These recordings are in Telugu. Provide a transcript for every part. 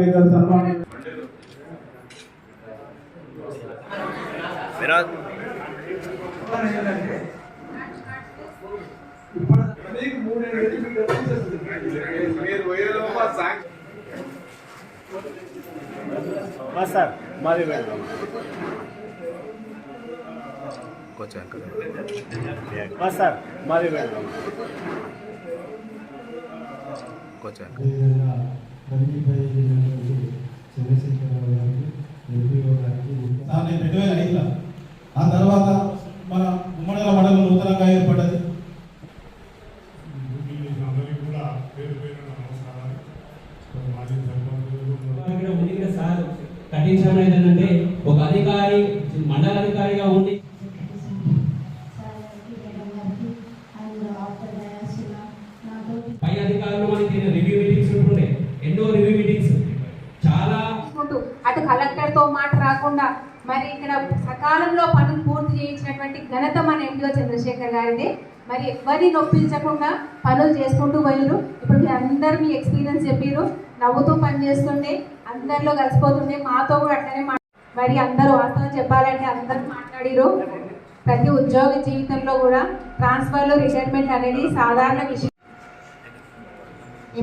పత్రికా విలేకరుల సన్మానం వినోద్ సార్ మాది వెళ్దాం కొంచెం వెనకాల. సార్ మాది వెళ్దాం కొంచెం దాన్ని రెండు వేల ఐదులో ఆ తర్వాత మన ఉమ్మడల మండలం నూతనంగా ఏర్పడ్డది అందరికీ కూడా పేరు పేరు నమస్కారాలు మాజీ సర్పంచులు ఇక్కడ ఉంది కదా సార్ కఠిన ఏంటంటే ఒక అధికారి మండల అధికారిగా ఉండి పై అధికారులు మనకి రివ్యూ మీటింగ్స్ ఉంటుండే ఎన్నో రివ్యూ మీటింగ్స్ చాలా చేసుకుంటూ అటు కలెక్టర్తో మాట రాకుండా మరి ఇక్కడ సకాలంలో పనులు పూర్తి చేయించినటువంటి ఘనత మన ఎండిఓ చంద్రశేఖర్ గారిదే. మరి ఎవరిని నొప్పించకుండా పనులు చేసుకుంటూ పోయారు ఇప్పుడు మీ అందరు మీ ఎక్స్పీరియన్స్ చెప్పారు నవ్వుతూ పని చేస్తుండే అందరిలో కలిసిపోతుండే మాతో కూడా అట్లనే మా మరి అందరూ వాస్తవం చెప్పాలంటే అందరూ మాట్లాడిరు ప్రతి ఉద్యోగ జీవితంలో కూడా ట్రాన్స్ఫర్లు రిటైర్మెంట్ అనేది సాధారణ విషయం.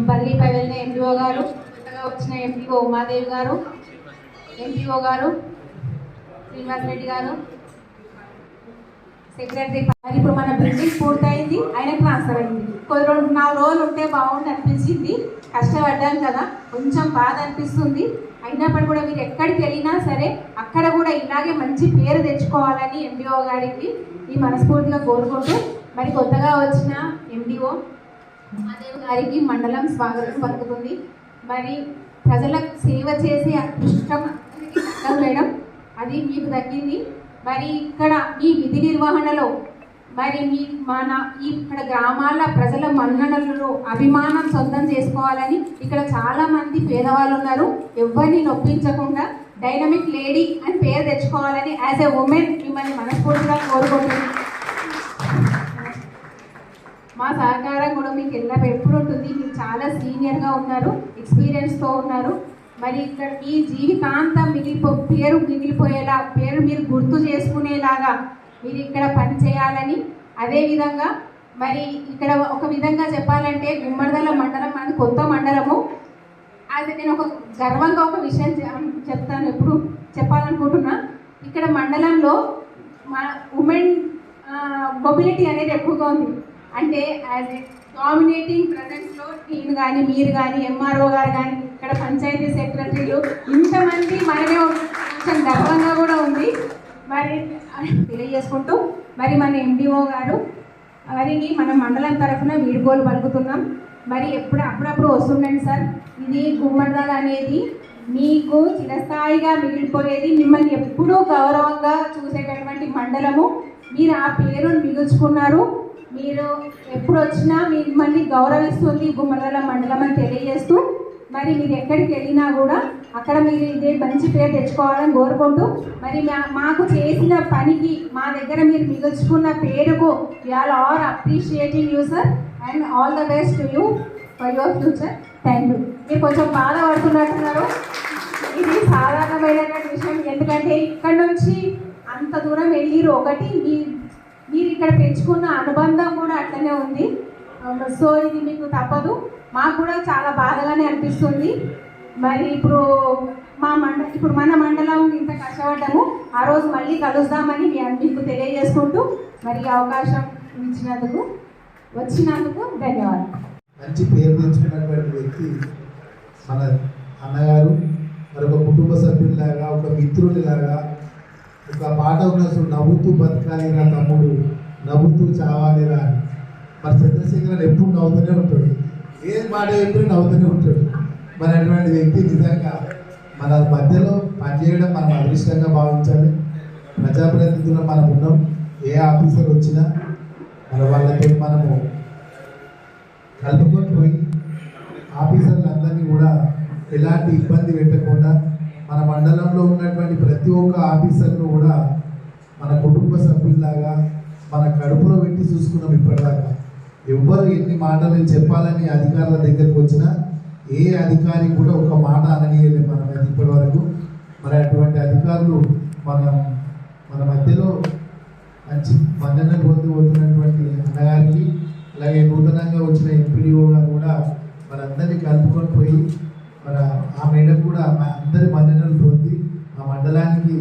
ఎంపల్లిపై వెళ్ళిన ఎంపీఓ గారు కొత్తగా వచ్చిన ఎంపీఓ ఉమాదేవి గారు ఎంపీఓ గారు శ్రీనివాస్ రెడ్డి గారు. సెక్రటరీ మరి ఇప్పుడు మన బిల్డింగ్ పూర్తయింది. ఆయన ట్రాన్స్ఫర్ అయింది. కొన్ని రెండు నాలుగు రోజులు ఉంటే బాగుంది అనిపించింది. కష్టపడ్డాం కదా. కొంచెం బాధ అనిపిస్తుంది. అయినప్పటికీ కూడా మీరు ఎక్కడికి వెళ్ళినా సరే అక్కడ కూడా ఇలాగే మంచి పేరు తెచ్చుకోవాలని ఎండిఓ గారికి ఈ మనస్ఫూర్తిగా కోరుకుంటూ మరి కొత్తగా వచ్చిన ఎండిఓ మహాదేవ్ గారికి మండలం స్వాగతం పలుకుతుంది. మరి ప్రజలకు సేవ చేసే అదృష్టం మేడం అది మీకు తగ్గింది. మరి ఇక్కడ ఈ విధి నిర్వహణలో మరి మీ మన ఈ ఇక్కడ గ్రామాల ప్రజల మన్ననలలో అభిమానం సొంతం చేసుకోవాలని ఇక్కడ చాలా మంది పేదవాళ్ళు ఉన్నారు. ఎవరిని నొప్పించకుండా డైనమిక్ లేడీ అని పేరు తెచ్చుకోవాలని యాజ్ ఎ ఉమెన్ మిమ్మల్ని మనస్ఫూర్తిగా కోరుకుంటున్నాను మా సహకారం కూడా మీకు ఎల్లప్పుడు ఎప్పుడు ఉంటుంది. మీరు చాలా సీనియర్గా ఉన్నారు ఎక్స్పీరియన్స్తో ఉన్నారు. మరి ఇక్కడ మీ జీవితాంతం మిగిలిపో పేరు మిగిలిపోయేలా పేరు మీరు గుర్తు చేసుకునేలాగా మీరు ఇక్కడ పని చేయాలని అదేవిధంగా మరి ఇక్కడ ఒక విధంగా చెప్పాలంటే విమ్మడదల మండలం మనది కొత్త మండలము. అది నేను ఒక గర్వంగా ఒక విషయం చెప్తాను ఎప్పుడు చెప్పాలనుకుంటున్నా. ఇక్కడ మండలంలో మా ఉమెన్ మొబిలిటీ అనేది ఎక్కువగా ఉంది. అంటే యాజ్ ఏ డామినేటింగ్ ప్రజెన్స్లో కానీ మీరు కానీ ఎంఆర్ఓ గారు కానీ ఇక్కడ పంచాయతీ సెక్రటరీలు ఇంతమంది మనమే కొంచెం గర్వంగా కూడా ఉంది. మరి తెలియజేసుకుంటూ మరి మన ఎండిఓ గారు వారికి మన మండలం తరఫున వీడుకోలు పలుకుతున్నాం. మరి ఎప్పుడు అప్పుడప్పుడు వస్తుండండి సార్. ఇది గుమ్మర్దాలు అనేది మీకు చిరస్థాయిగా మిగిలిపోయేది మిమ్మల్ని ఎప్పుడూ గౌరవంగా చూసేటటువంటి మండలము. మీరు ఆ పేరును మిగుల్చుకున్నారు. మీరు ఎప్పుడు వచ్చినా మిమ్మల్ని గౌరవిస్తుంది గుమ్మడల మండలం అని తెలియజేస్తూ మరి మీరు ఎక్కడికి వెళ్ళినా కూడా అక్కడ మీరు ఇదే మంచి పేరు తెచ్చుకోవాలని కోరుకుంటూ మరి మా- మాకు చేసిన పనికి మా దగ్గర మీరు మిగుల్చుకున్న పేరుకు all are appreciating you sir and all the best to you for your future thank you మీరు కొంచెం బాధపడుతున్నట్టున్నారు. ఇది సాధారణమైన విషయం. ఎందుకంటే ఇక్కడ నుంచి అంత దూరం వెళ్ళిరు ఒకటి మీ ఇక్కడ పెంచుకున్న అనుబంధం కూడా అట్లనే ఉంది. సో ఇది మీకు తప్పదు. మాకు కూడా చాలా బాధగానే అనిపిస్తుంది. మరి ఇప్పుడు మా మండ ఇప్పుడు మన మండలం ఇంత కష్టపడ్డాము. ఆ రోజు మళ్ళీ కలుద్దామని మీ మీకు తెలియజేసుకుంటూ మరి అవకాశం ఇచ్చినందుకు వచ్చినందుకు ధన్యవాదాలు. మంచి పేరు తెచ్చుకున్నటువంటి వ్యక్తి మన అన్నగారు మరి ఒక కుటుంబ సభ్యుల్లాగా ఒక మిత్రుడిలాగా ఒక పాట ఉన్న నవ్వుతూ బతకాలి నా తమ్ముడు. నవ్వుతూ చావాలిరా అని. మరి చంద్రశేఖర్ ఎప్పుడు నవ్వుతూనే ఉంటాడు? ఏ మాట ఎప్పుడు నవ్వుతూనే ఉంటాడు. మరి అటువంటి వ్యక్తి నిజంగా మన మధ్యలో పనిచేయడం మనం అదృష్టంగా భావించాలి. ప్రజాప్రతినిధులు మనం ఉన్నాం. ఏ ఆఫీసర్ వచ్చినా మన వాళ్ళతో మనము కలుపుకొని పోయి ఆఫీసర్లందరినీ కూడా ఎలాంటి ఇబ్బంది పెట్టకుండా మన మండలంలో ఉన్నటువంటి ప్రతి ఒక్క ఆఫీసర్ను కూడా మన కుటుంబ సభ్యుల్లాగా మన కడుపులో పెట్టి చూసుకున్నాం ఇప్పటిదాకా. ఎవ్వరు ఎన్ని మాటలు చెప్పాలని అధికారుల దగ్గరకు వచ్చినా ఏ అధికారి కూడా ఒక మాట అననీయలేదు మనం అయితే ఇప్పటి వరకు మరి అటువంటి అధికారులు మనం మన మధ్యలో మంచి మన్నన పొంది పోతున్నటువంటి అన్నగారికి అలాగే నూతనంగా వచ్చిన ఎంపీడీఓ గారు కూడా మనందరినీ కలుపుకొని పోయి మన ఆ మేడం కూడా మా అందరి మన్ననలు పొంది ఆ మండలానికి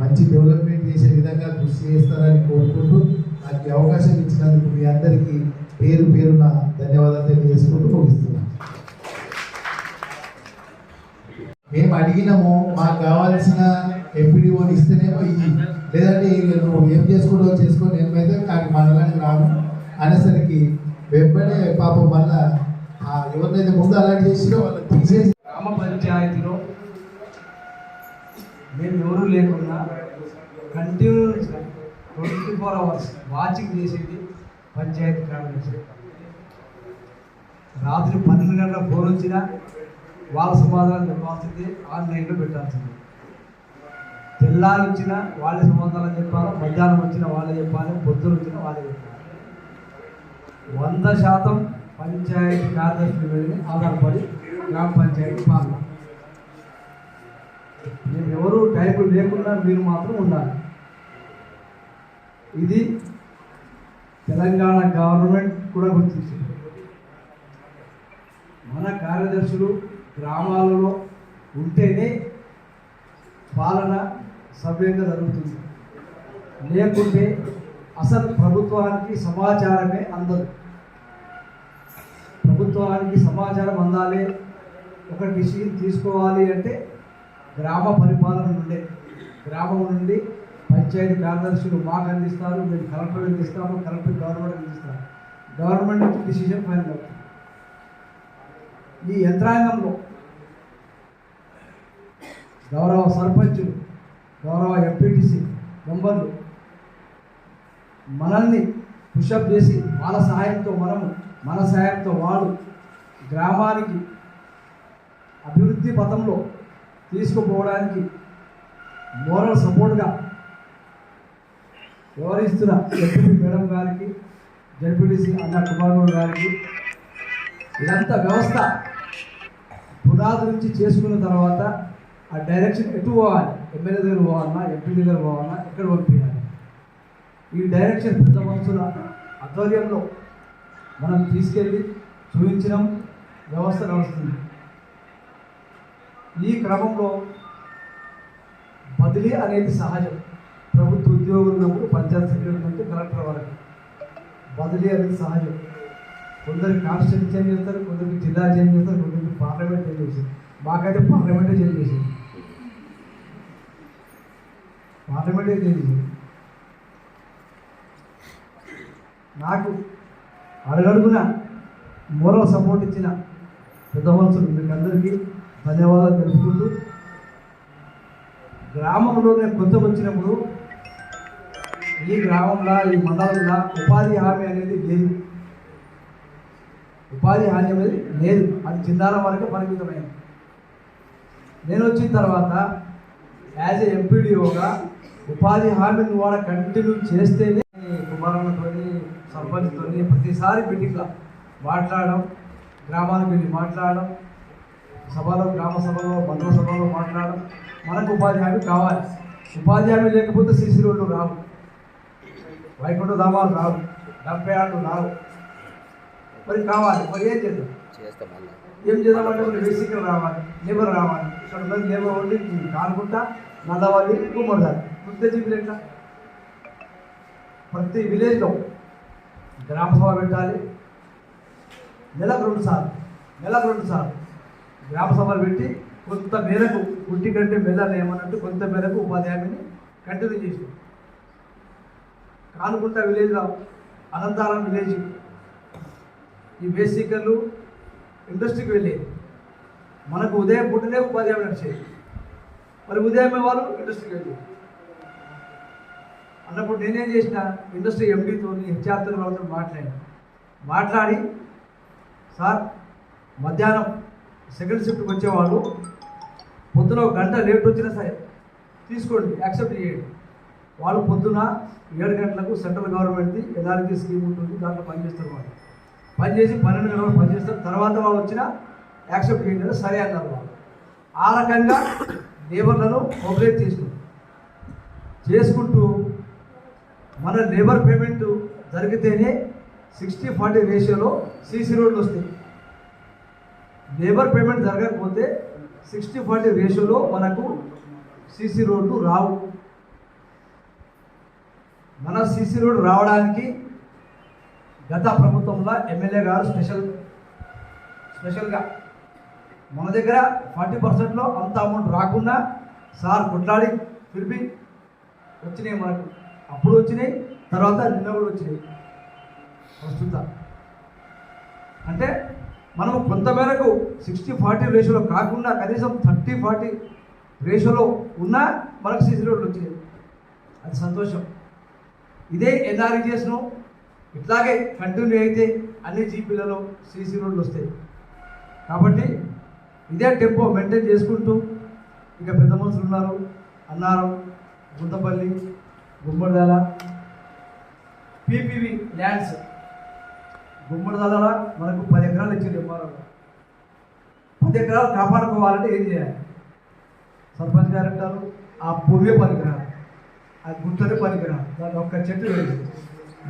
మంచి డెవలప్మెంట్ చేసే విధంగా కృషి చేస్తారని కోరుకుంటూ నాకు అవకాశం ఇచ్చినందుకు మీ అందరికీ పేరు పేరున ధన్యవాదాలు తెలియజేసుకుంటూ ముగిస్తున్నాను. మేము అడిగినాము మాకు కావాల్సిన ఎంపీడీఓని ఇస్తేనేమో ఇయ్యి లేదంటే నువ్వు ఏం చేసుకుంటావు చేసుకో నేనైతే నాకు మండలానికి రాను. అనేసరికి వెంబడే పాపం మళ్ళా ఆ ఎవరినైతే ముందు అలాంటి చేసిరో వాళ్ళని తీసేసి గ్రామ పంచాయతీలో మేము ఎవరు లేకున్నా కంటిన్యూస్గా ట్వంటీ ఫోర్ అవర్స్ వాచింగ్ చేసేది పంచాయతీ కార్యదర్శి రాత్రి పన్నెండు గంటల ఫోన్ వచ్చినా వాళ్ళ సమాధానం చెప్పాల్సింది ఆన్లైన్లో పెట్టాల్సింది. తెల్లారు వచ్చినా వాళ్ళే సమాధానం చెప్పాలి మధ్యాహ్నం వచ్చినా వాళ్ళే చెప్పాలి పొద్దున వచ్చినా వాళ్ళే చెప్పాలి. వంద శాతం పంచాయతీ కార్యదర్శుల మీద ఆధారపడి గ్రామ పంచాయతీ పాలన. మేము ఎవరు టైపు లేకుండా మీరు మాత్రం ఉండాలి. ఇది తెలంగాణ గవర్నమెంట్ కూడా గుర్తించింది. మన కార్యదర్శులు గ్రామాలలో ఉంటేనే పాలన సవ్యంగా జరుగుతుంది. లేకుంటే అసలు ప్రభుత్వానికి సమాచారమే అందదు. ప్రభుత్వానికి సమాచారం అందాలి ఒక డిసిషన్ తీసుకోవాలి అంటే గ్రామ పరిపాలన నుండే గ్రామం నుండి పంచాయతీ కార్యదర్శులు మాకు అందిస్తారు మేము కలెక్టర్ అందిస్తాము కలెక్టర్ గవర్నమెంట్ అందిస్తారు. గవర్నమెంట్ నుంచి డిసిషన్ ఫైనల్ అవుతుంది. ఈ యంత్రాంగంలో గౌరవ సర్పంచులు గౌరవ ఎంపీటీసీ మెంబర్లు మనల్ని పుషప్ చేసి వాళ్ళ సహాయంతో మనము మన సహాయంతో వాళ్ళు గ్రామానికి అభివృద్ధి పథంలో తీసుకుపోవడానికి మోరల్ సపోర్ట్గా వ్యవహరిస్తున్న జడ్పీటీ మేడం గారికి జడ్పీటీసీ అన్న కుమార్ గారికి ఇదంతా వ్యవస్థ పునాది నుంచి చేసుకున్న తర్వాత ఆ డైరెక్షన్ ఎటు పోవాలి? ఎమ్మెల్యే దగ్గర పోవాలన్నా ఎంపీ దగ్గర పోవాలన్నా ఎక్కడ పంపించాలి ఈ డైరెక్షన్ పెద్ద మనుషుల ఆధ్వర్యంలో మనం తీసుకెళ్ళి చూపించడం వ్యవస్థ నడుస్తుంది. ఈ క్రమంలో బదిలీ అనేది సహజం. ఉద్యోగం ఉన్నప్పుడు పంచాయత్ సెక్రటరీ నుంచి కలెక్టర్ వరకు బదిలీ అనేది సహజం. కొందరికి కాన్స్టెంట్ చేంజ్ చేస్తారు కొందరికి జిల్లా చేంజ్ చేస్తారు కొందరికి పార్లమెంట్ చేంజ్ చేస్తారు. మాకైతే పార్లమెంటే చేంజ్ చేసింది. పార్లమెంటే చేంజ్ చేసింది. నాకు అడగడుగున మోరల్ సపోర్ట్ ఇచ్చిన పెద్ద మనుషులు మీకు అందరికీ ధన్యవాదాలు తెలుపుకుంటూ గ్రామంలో నేను కొత్త వచ్చినప్పుడు ఈ గ్రామంలో ఈ మండలంలో ఉపాధి హామీ అనేది లేదు. ఉపాధి హామీ అనేది లేదు. అది చిన్నాల వరకు పరిమితమైంది. నేను వచ్చిన తర్వాత యాజ్ ఏ ఎంపీడీఓగా ఉపాధి హామీని కూడా కంటిన్యూ చేస్తేనే కుమారన్నతో సర్పంచ్తో ప్రతిసారి మీటింగ్లో మాట్లాడడం గ్రామానికి వెళ్ళి మాట్లాడడం సభలో గ్రామ సభలో మండల సభలో మాట్లాడడం మనకు ఉపాధి హామీ కావాలి. ఉపాధి హామీ లేకపోతే సీసీ రోడ్లు రావు. వైకుంఠ ధామాలు రావు డెబ్బై ఆటలు రావు. మరి కావాలి మరి ఏం చేద్దాం? మళ్ళీ ఏం చేద్దామంటే మరి బేసిక్గా రావాలి లేబర్ రావాలి. ఇక్కడ మంది లేబర్ ఉండి కానుకుంటా నల్లవాలి కుమ్మడాలి ముద్ద జీవులు ఎట్లా? ప్రతి విలేజ్లో గ్రామసభ పెట్టాలి నెలకు రెండు సార్లు నెలకు రెండు సార్లు గ్రామసభలు పెట్టి కొంత మేరకు పుట్టి కంటే మెల్లని ఏమన్నట్టు కొంత మేరకు ఉపాధి హామీని కంటిన్యూ చేసినాం కానుకుంట విలేజ్లో అనంతారం విలేజ్. ఈ బేసికర్లు ఇండస్ట్రీకి వెళ్ళేది మనకు ఉదయం పుట్టినే ఉపాధి హామీ నడిచేది మరి ఉదయమే వాళ్ళు ఇండస్ట్రీకి వెళ్ళేది అన్నప్పుడు నేనేం చేసిన ఇండస్ట్రీ ఎండీతో హెచ్ఆర్తో వాళ్ళతో మాట్లాడాను. మాట్లాడి సార్ మధ్యాహ్నం సెకండ్ షిఫ్ట్కి వచ్చేవాళ్ళు. పొద్దున ఒక గంట లేట్ వచ్చినా సరే తీసుకోండి యాక్సెప్ట్ చేయండి. వాళ్ళు పొద్దున ఏడు గంటలకు సెంట్రల్ గవర్నమెంట్ది ఎన్ఆర్జీ స్కీమ్ ఉంటుంది దాంట్లో పనిచేస్తారు వాళ్ళు. పనిచేసి పన్నెండు గంటలు పనిచేస్తారు. తర్వాత వాళ్ళు వచ్చినా యాక్సెప్ట్ చేయండి సరే అన్నారు వాళ్ళు. ఆ రకంగా లేబర్లను మొబిలైజ్ చేసినాం. చేసుకుంటూ మన లేబర్ పేమెంట్ జరిగితేనే సిక్స్టీ ఫార్టీ రేషియోలో సీసీ రోడ్లు వస్తాయి. లేబర్ పేమెంట్ జరగకపోతే సిక్స్టీ ఫార్టీ రేషియోలో మనకు సీసీ రోడ్లు రావు. మన సీసీ రోడ్డు రావడానికి గత ప్రభుత్వంలో ఎమ్మెల్యే గారు స్పెషల్ స్పెషల్గా మన దగ్గర ఫార్టీ పర్సెంట్లో అంత అమౌంట్ రాకుండా సార్ కొట్లాడి పిలిపి వచ్చినాయి మనకు. అప్పుడు వచ్చినాయి తర్వాత నిన్న కూడా వచ్చినాయి. ప్రస్తుత. అంటే మనం కొంతమేరకు సిక్స్టీ ఫార్టీ రేషియోలో కాకుండా కనీసం థర్టీ ఫార్టీ రేషియోలో ఉన్నా మనకు సీసీ రోడ్లు వచ్చినాయి. అది సంతోషం. ఇదే ఎన్ఆర్ఈజిఎస్ను ఇట్లాగే కంటిన్యూ అయితే అన్ని జీపీలలో సీసీ రోడ్లు వస్తాయి. కాబట్టి ఇదే టెంపో మెయింటైన్ చేసుకుంటూ ఇక పెద్ద మనుషులు ఉన్నారు. Annaram Gunthapalli Gummadidala PPV lands. గుమ్మడిదాల మనకు పది ఎకరాలు ఇచ్చింది ఎంఆర్ఓ. పది ఎకరాలు కాపాడుకోవాలంటే ఏం చేయాలి? సర్పంచ్ గారు అంటారు ఆ భూమే ఎకరాలు ఆ గుంటనే పనికిరాదు దాని ఒక్క చెట్టు లేదు.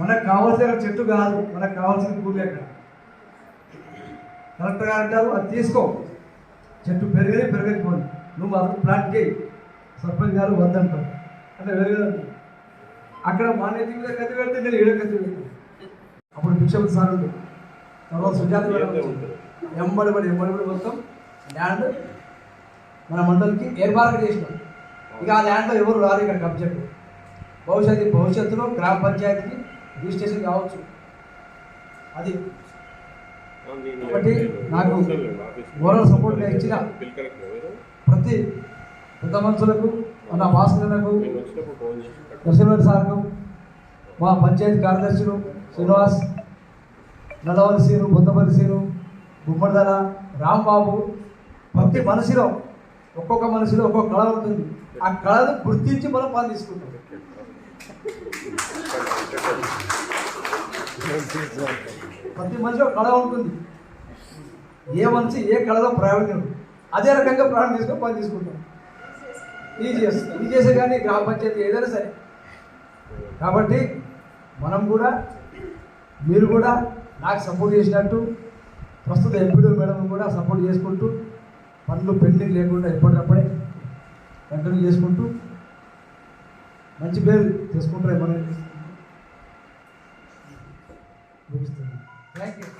మనకు కావాల్సిన చెట్టు కాదు. మనకు కావాల్సిన భూమి అక్కడ కలెక్టర్ గారు అంటారు అది తీసుకో. చెట్టు పెరిగని పెరగకపోయి నువ్వు అక్కడ ప్లాంట్ చేయి. సర్పంచ్ గారు వద్దంటారు అంటే పెరగదు. అక్కడ మాన్యత మీద గతి పెడితే నేను ఈడ గతి పెడతాను. అప్పుడు భిక్షపతి సార్ తర్వాత సుజాత మేడం వచ్చింది. ఎంబడి పడి ఎంబడి పడి మొత్తం ల్యాండ్ మన మండలికి ఏర్పాటు చేసినాం. ఇక ఆ ల్యాండ్లో ఎవరు రారు ఇక్కడ కబ్జెక్ట్ భవిష్యత్తు భవిష్యత్తులో గ్రామ పంచాయతీకి రిజిస్ట్రేషన్ కావచ్చు. అది. కాబట్టి నాకు ఓవరాల్ సపోర్ట్గా ఇచ్చిన ప్రతి పెద్ద మనుషులకు మన భాస్కర్లకు నరసింహ సార్కు మా పంచాయతీ కార్యదర్శులు శ్రీనివాస్ నల్లవల్లి సీరు బొందపల్లి సీరు గుమ్మడిదల రాంబాబు ప్రతి మనిషిలో ఒక్కొక్క మనిషిలో ఒక్కొక్క కళ ఉంటుంది. ఆ కళను గుర్తించి మనం పని తీసుకుంటాం. ప్రతి మనిషి ఒక కళ ఉంటుంది. ఏ మనిషి ఏ కళలో ప్రావీణ్యం? అదే రకంగా ప్రాణం తీసుకొని పని తీసుకుంటాం. ఈజీఎస్ ఈజీఎస్ కానీ గ్రామ పంచాయతీ ఏదైనా సరే. కాబట్టి మనం కూడా మీరు కూడా నాకు సపోర్ట్ చేసినట్టు ప్రస్తుత ఎంపీడీ మేడం కూడా సపోర్ట్ చేసుకుంటూ పనులు పెండింగ్ లేకుండా ఎప్పటికప్పుడే కంటిన్యూ చేసుకుంటూ మంచి పేరు తీసుకుంటారు మనం థ్యాంక్ యూ